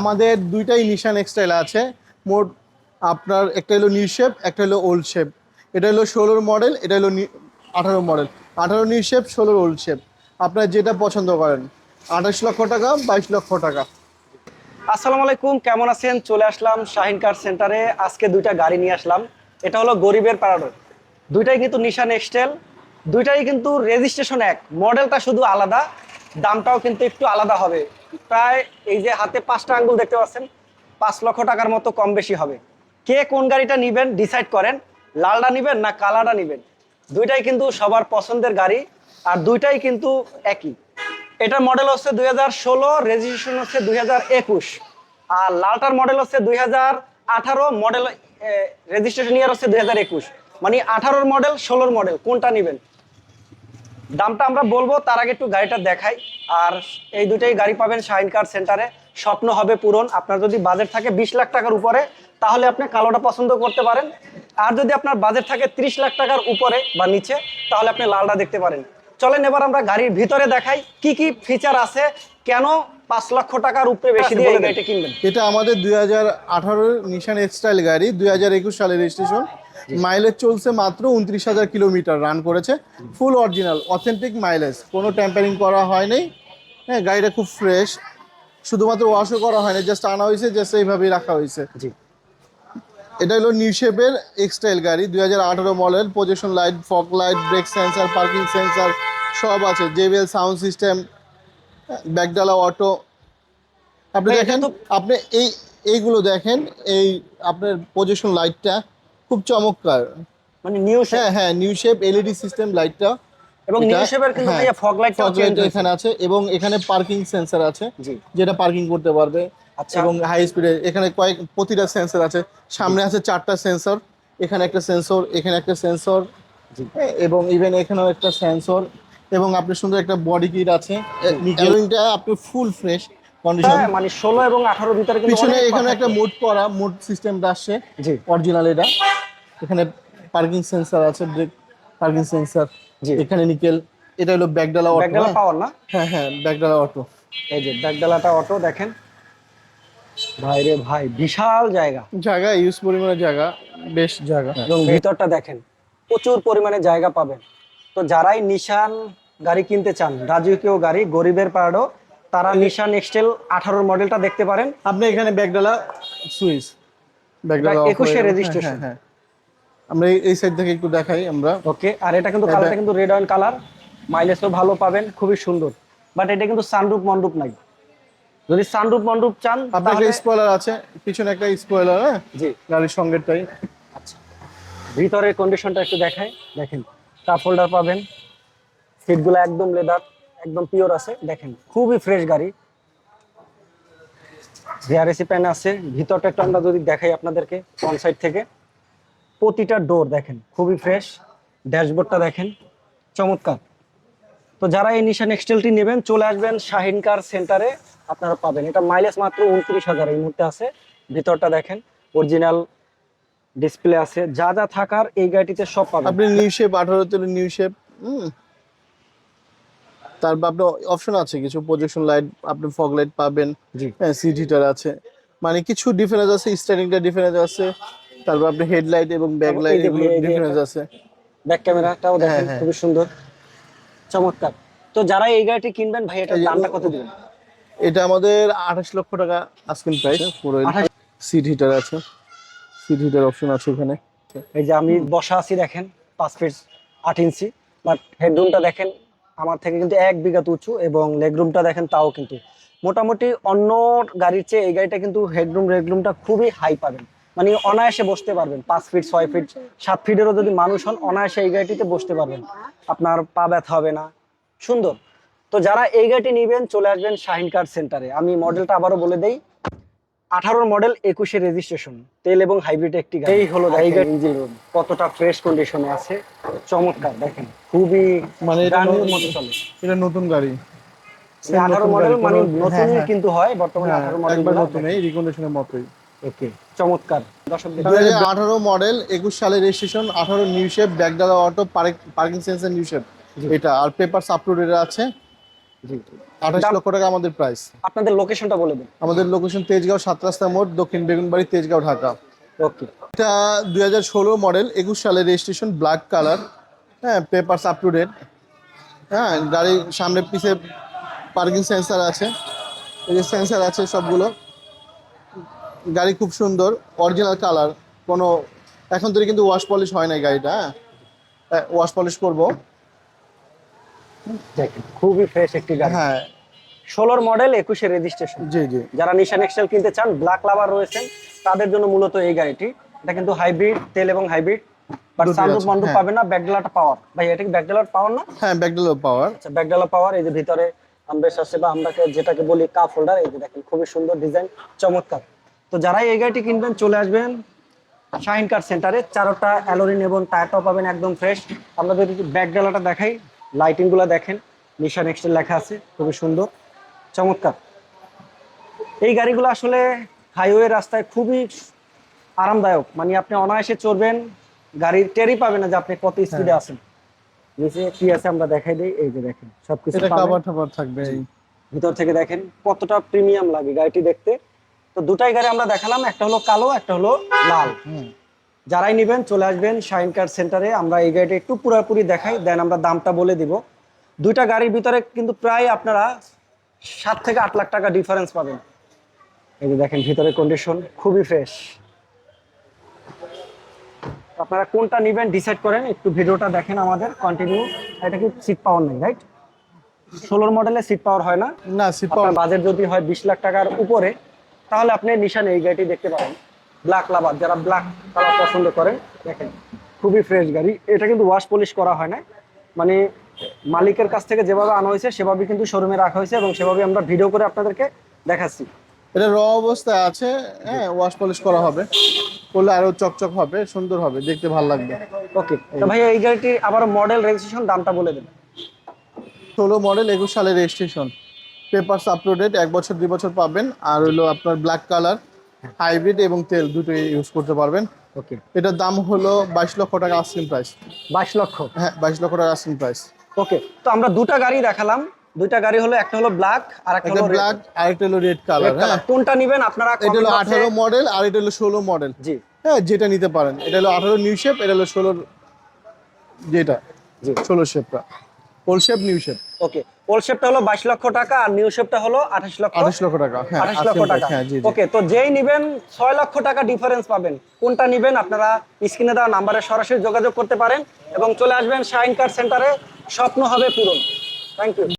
আমাদের দুইটাই নিশান এক্সটাইল আছে। মোট আপনার একটা হলো নিউ শেপ একটা হলো ওল্ড শেপ এটা হলো ষোলোর মডেল এটা হলো আঠারো মডেল আঠারো নিউ শেপ ষোলোর ওল্ড শেপ আপনার যেটা পছন্দ করেন। আঠাশ লক্ষ টাকা, বাইশ লক্ষ টাকা। আসসালামু আলাইকুম, কেমন আছেন? চলে আসলাম শাহিন কার সেন্টারে আজকে দুইটা গাড়ি নিয়ে আসলাম। এটা হলো গরিবের প্যারাডো দুইটাই কিন্তু নিশান এক্সটেল দুইটাই কিন্তু রেজিস্ট্রেশন এক। মডেলটা শুধু আলাদা। দামটাও কিন্তু একটু আলাদা হবে। প্রায় এই যে হাতে পাঁচটা আঙ্গুল দেখতে পাচ্ছেন, পাঁচ লক্ষ টাকার মতো কম বেশি হবে। কে কোন গাড়িটা নেবেন ডিসাইড করেন, লালটা নেবেন না কালারটা নেবেন। দুইটাই কিন্তু সবার পছন্দের গাড়ি, আর দুইটাই কিন্তু একই। এটার মডেল হচ্ছে দুই হাজার ষোলো রেজিস্ট্রেশন হচ্ছে দুই হাজার একুশ। আর লালটার মডেল হচ্ছে দুই হাজার আঠারো মডেল রেজিস্ট্রেশন ইয়ার হচ্ছে দুই হাজার একুশ। মানে আঠারোর মডেল ষোলোর মডেল কোনটা নেবেন? দামটা আমরা বলব তার আগে একটু গাড়িটা দেখাই। আর এই দুটাই গাড়ি পাবেন শাইন কার সেন্টারে। স্বপ্ন হবে পূরণ। আপনার যদি বাজেট থাকে বিশ লাখ টাকার উপরে তাহলে আপনি কালোটা পছন্দ করতে পারেন। আর যদি আপনার বাজেট থাকে ত্রিশ লাখ টাকার উপরে বা নিচে তাহলে আপনি লালটা দেখতে পারেন। চলেন এবার আমরা গাড়ির ভিতরে দেখাই কি কি ফিচার আছে কেন পাঁচ লক্ষ টাকার উপরে বেশি দিয়ে গাড়িটা কিনবেন? এটা আমাদের দুই হাজার আঠারোর নিশান এক্সটাইল গাড়ি দুই হাজার একুশ সালের রেজিস্ট্রেশন মাইলেজ চলছে মাত্র উনত্রিশ হাজার কিলোমিটার রান করেছে। ফুল অরিজিনাল অথেন্টিক মাইলেজ কোনো ট্যাম্পারিং করা হয়নি। হ্যাঁ গাড়িটা খুব ফ্রেশ শুধুমাত্র ওয়াশও করা হয়নি জাস্ট আনা হয়েছে জাস্ট এইভাবেই রাখা হয়েছে। জি। এটা হলো নিউশেপের এক্সটাইল গাড়ি দুই হাজার আঠারো model position light fog light brake sensor parking sensor সব আছে। জেবিএল সাউন্ড সিস্টেম ব্যাকডালা অটো আপনি দেখেন আপনি এই এইগুলো দেখেন এই আপনার পজিশন লাইটটা খুব চমৎকার। মানে নিউ হ্যাঁ হ্যাঁ নিউ শেপ এলইডি সিস্টেম লাইটটা এবং নিউ শেপের কিন্তু হ্যাঁ, ভাইয়া ফগ লাইটটাও এখানে আছে এবং এখানে পার্কিং সেন্সর আছে যেটা পার্কিং করতে পারবে। আচ্ছা। এবং হাই স্পিডে এখানে কয়েক প্রতিটা সেন্সর আছে। সামনে আছে চারটা সেন্সর এখানে একটা সেন্সর এখানে একটা সেন্সর এবং ইভেন এখানেও একটা সেন্সর এবং আপনার সুন্দর একটা বডি কিট আছে। এলোইংটা আপনি ফুল ফ্রেশ কন্ডিশন হ্যাঁ, মানে ষোলো এবং আঠারোর ভিতরে কিন্তু পিছনে এখানে। একটা মোড করা মোড সিস্টেমটা আসছে। জি। অরিজিনাল এটা। এখানে পার্কিং সেন্সর আছে ব্রেক পার্কিং সেন্সর জি। এখানে নিকেল এটা হলো ব্যাকডালা অটো ব্যাকডালা পাওয়ার না? হ্যাঁ হ্যাঁ ব্যাকডালা অটো এই যে ব্যাকডালাটা অটো দেখেন। ভাই রে ভাই বিশাল জায়গা। জায়গা ইউজ পরিমাণে জায়গা বেশ জায়গা। এবং ভিতরটা দেখেন প্রচুর পরিমাণে জায়গা পাবেন। তো যারাই নিশান গাড়ি কিনতে চান রাজকীয় গাড়ি গরিবের পাড়ো তারা নিশান এক্সটেল আঠারোর মডেলটা দেখতে পারেন। আপনি এখানে ব্যাকডালা সুইচ এটা off 21 হয়ে। হ্যাঁ, হ্যাঁ। আমরা এই- সাইড থেকে একটু দেখাই আমরা। ওকে আর এটা কিন্তু কালারটা কিন্তু রেড অয়েল কালার মাইলেজও ভালো পাবেন খুবই সুন্দর। বাট এটা কিন্তু সানরুপ মন্ডুপ নাই। যদি সানরুপ মন্ডুপ চান আপনার স্পয়লার আছে পিছনে একটা স্পয়লার হ্যাঁ? জি। গাড়ির সঙ্গেরটাই আচ্ছা। ভিতরের কন্ডিশনটা একটু দেখাই। দেখেন কাপ হোল্ডার পাবেন। সিটগুলো একদম লেদার একদম পিওর আছে। দেখেন, খুবই ফ্রেশ গাড়ি। রিয়ার প্যান আছে। ভিতরটা একটু আমরা যদি দেখাই আপনাদেরকে ফ্রন্ট সাইড থেকে। প্রতিটা ডোর দেখেন, খুবই ফ্রেশ ড্যাশবোর্ডটা দেখেন, চমৎকার। তো যারা এই নিশান এক্সটেলটি নেবেন, চলে আসবেন শাহিন কার সেন্টারে আপনারা পাবেন। এটা মাইলেজ মাত্র উনত্রিশ হাজার, এই মুহূর্তে আছে। ভিতরটা দেখেন অরিজিনাল ডিসপ্লে আছে। যা যা থাকার এই গাড়িটিতে সব পাবেন। আপনি নিউ শেপ আঠারো নিউ শেপ তারপর আপনার অপশন আছে কিছু প্রজেকশন লাইট আপনি ফগ লাইট পাবেন হ্যাঁ সিট হিটার আছে। মানে কিছু ডিফারেন্স আছে স্টারিংটা ডিফারেন্স আছে তারপর আপনি হেডলাইট এবং ব্যাক লাইট এগুলো ডিফারেন্স আছে। ব্যাক ক্যামেরাটাও দেখেন হ্যাঁ, হ্যাঁ। সুন্দর। চমৎকার। তো যারা এই গাড়িটি কিনবেন ভাই এটার দামটা কত দিবেন? এটা আমাদের আঠাশ লক্ষ টাকা আজকের প্রাইস পুরো সিট হিটার আছে। সিট হিটার অপশন আছে এখানে। এই যে আমি বসা আছি দেখেন পাঁচ ফিট আট ইঞ্চি বাট হেডরুমটা দেখেন আমার থেকে কিন্তু এক বিঘাত উঁচু এবং লেগরুমটা দেখেন তাও কিন্তু। মোটামুটি অন্য গাড়ির চেয়ে এই গাড়িটা কিন্তু হেডরুম লেগরুমটা খুবই হাই পাবেন। মানে অনায়াসে বসতে পারবেন, পাঁচ ফিট ছয় ফিট সাত ফিটেরও যদি মানুষ হন, অনায়াসে এই গাড়িটিতে বসতে পারবেন। আপনার পা ব্যথা হবে না। সুন্দর। তো যারা এই গাড়িটি নেবেন, চলে আসবেন শাহিন কার সেন্টারে আমি মডেলটা আবারও বলে দেই। আঠারোর মডেল একুশে রেজিস্ট্রেশন তেল এবং হাইব্রিড একটি গাড়ি। এই হলো এই গাড়ি ইঞ্জিন রুম কতটা ফ্রেশ কন্ডিশনে আছে। চমৎকার দেখেন। খুবই মানে এটা নতুন- মতো চলে। এটা নতুন গাড়ি। আঠারো মডেল মানে নতুন হ্যাঁ, হ্যাঁ। কিন্তু হয় বর্তমানে হ্যাঁ, আঠারো মডেল নতুন এই রিকন্ডিশনের মতোই। ওকে চমৎকার। আঠারো মডেল একুশ সালের রেজিস্ট্রেশন আঠারো new shape ব্যাকডালা auto parking sensor new shape এটা আর পেপার আপলোডেড আছে। জি আঠাশ দাম- লক্ষ টাকা আমাদের প্রাইস আপনাদের লোকেশনটা বলে দিন। আমাদের লোকেশন তেজগাঁও সাত রাস্তা মোড় দক্ষিণ বেগুনবাড়ি তেজগাঁও ঢাকা। ওকে এটা দুই হাজার ষোলো মডেল একুশ সালের রেজিস্ট্রেশন ব্ল্যাক কালার হ্যাঁ পেপারস আপ টু ডেট হ্যাঁ গাড়ির সামনে পিছে পার্কিং সেন্সার আছে। এই যে সেন্সার আছে সবগুলো। গাড়ি খুব সুন্দর অরিজিনাল কালার কোনো এখন তো কিন্তু ওয়াশ পলিশ হয় না গাড়িটা হ্যাঁ। ওয়াশ পলিশ করব। দেখেন খুবই ফ্রেশ একটি গাড়ি। হ্যাঁ। ষোলোর মডেল একুশে রেজিস্ট্রেশন জি জি। যারা নিশান এক্সেল কিনতে চান ব্ল্যাক লাভার রয়েছেন তাদের জন্য মূলত এই গাড়িটি। এটা কিন্তু হাইব্রিড তেল এবং হাইব্রিড বাট দুটোই সানরুফ মানরুফ হ্যাঁ। পাবে না ব্যাকডালাটা পাওয়ার ভাই এটা কি ব্যাকডালার পাওয়ার না? হ্যাঁ পাওয়ার আচ্ছা পাওয়ার এই যে ভিতরে আমবেশ আছে বা আমরা যেটাকে বলি কাপ হোল্ডার এই যে দেখেন খুবই সুন্দর ডিজাইন চমৎকার। তো যারাই এই গাড়িটি কিনবেন চলে আসবেন শাহিন কার সেন্টারে চারোটা অ্যালোরিন এবং টায়ারটাও পাবেন একদম ফ্রেশ আমরা যদি ব্যাকডালাটা দেখাই। লাইটিংগুলা দেখেন। নিশা এক্সটেল লেখা আছে খুবই সুন্দর। চমৎকার। এই গাড়িগুলো আসলে হাইওয়ে রাস্তায় খুবই আরামদায়ক। মানে আপনি অনায়াসে চড়বেন গাড়ির টেরই পাবেন না যে আপনি কত স্পিডে আছেন। নিচে কি আছে আমরা দেখাই দিই এই যে দেখেন সবকিছু। কাবার টাবার থাকবে। ভিতর থেকে দেখেন কতটা প্রিমিয়াম লাগে গাড়িটি দেখতে। তো দুটাই গাড়ি আমরা দেখালাম একটা হলো কালো একটা হলো লাল। যারাই নেবেন চলে আসবেন শাইন কার সেন্টারে আমরা এই গাড়িটা একটু পুরোপুরি দেখাই দেন আমরা দামটা বলে দিব। দুইটা গাড়ির ভিতরে কিন্তু প্রায় আপনারা সাত থেকে আট লাখ টাকা ডিফারেন্স পাবেন। এই যে দেখেন ভিতরে কন্ডিশন খুবই ফ্রেশ আপনারা কোনটা নেবেন ডিসাইড করেন একটু ভিডিওটা দেখেন আমাদের কন্টিনিউ এটা কি সিট পাওয়ার নেই রাইট ষোলোর মডেলে সিট পাওয়ার হয় না? না সিট পাওয়ার বাজেট যদি হয় বিশ লাখ টাকার উপরে তাহলে আপনি নিশান এই গাড়িটি দেখতে পারেন ব্ল্যাক লাভার যারা ব্ল্যাক কালার পছন্দ করেন দেখেন খুবই ফ্রেশ গাড়ি। এটা কিন্তু ওয়াশ পলিশ করা হয় না। মানে মালিকের কাছ থেকে যেভাবে আনা হয়েছে সেভাবে কিন্তু শোরুমে রাখা হয়েছে এবং সেভাবে আমরা ভিডিও করে আপনাদেরকে দেখাচ্ছি। এটা র অবস্থায় আছে হ্যাঁ ওয়াশ পলিশ করা হবে। করলে আরও চকচক হবে সুন্দর হবে দেখতে ভালো লাগবে। ওকে তো ভাই এই গাড়িটি আবার মডেল রেজিস্ট্রেশন দামটা বলে দেন। ষোলো মডেল একুশ সালের রেজিস্ট্রেশন পেপারস আপলোডেড এক বছর দুই বছর পাবেন। আর হলো আপনার ব্ল্যাক কালার হাইব্রিড এবং তেল দুটোই ইউজ করতে পারবেন। ওকে এটার দাম হলো বাইশ লক্ষ টাকা আস্কিং প্রাইস বাইশ লক্ষ? হ্যাঁ বাইশ লক্ষ টাকা আস্কিং প্রাইস ওকে তো আমরা দুটা গাড়ি দেখালাম। দুইটা গাড়ি হলো একটা হলো ব্ল্যাক আর একটা হলো ব্ল্যাক আর একটা হলো রেড কালার হ্যাঁ। কোনটা নেবেন আপনারা? এটা হলো comment box এ- আঠারো মডেল আর এটা হলো ষোলো মডেল জি। হ্যাঁ যেটা নিতে পারেন। এটা হলো আঠারো নিউ শেপ এটা হলো ষোলোর যেটা? জি। ষোলো শেপটা old shape new shape okay old শেপটা হলো বাইশ লক্ষ টাকা আর নিউ শেপটা হলো আঠাশ লক্ষ। আঠাশ লক্ষ টাকা হ্যাঁ আঠাশ লক্ষ টাকা। হ্যাঁ ওকে তো যেই নিবেন ছয় লক্ষ টাকা ডিফারেন্স পাবেন। কোনটা নিবেন আপনারা স্ক্রিনে দেওয়া নাম্বারে সরাসরি যোগাযোগ করতে পারেন। এবং চলে আসবেন শাইন কার সেন্টারে স্বপ্ন হবে পূরণ। Thank you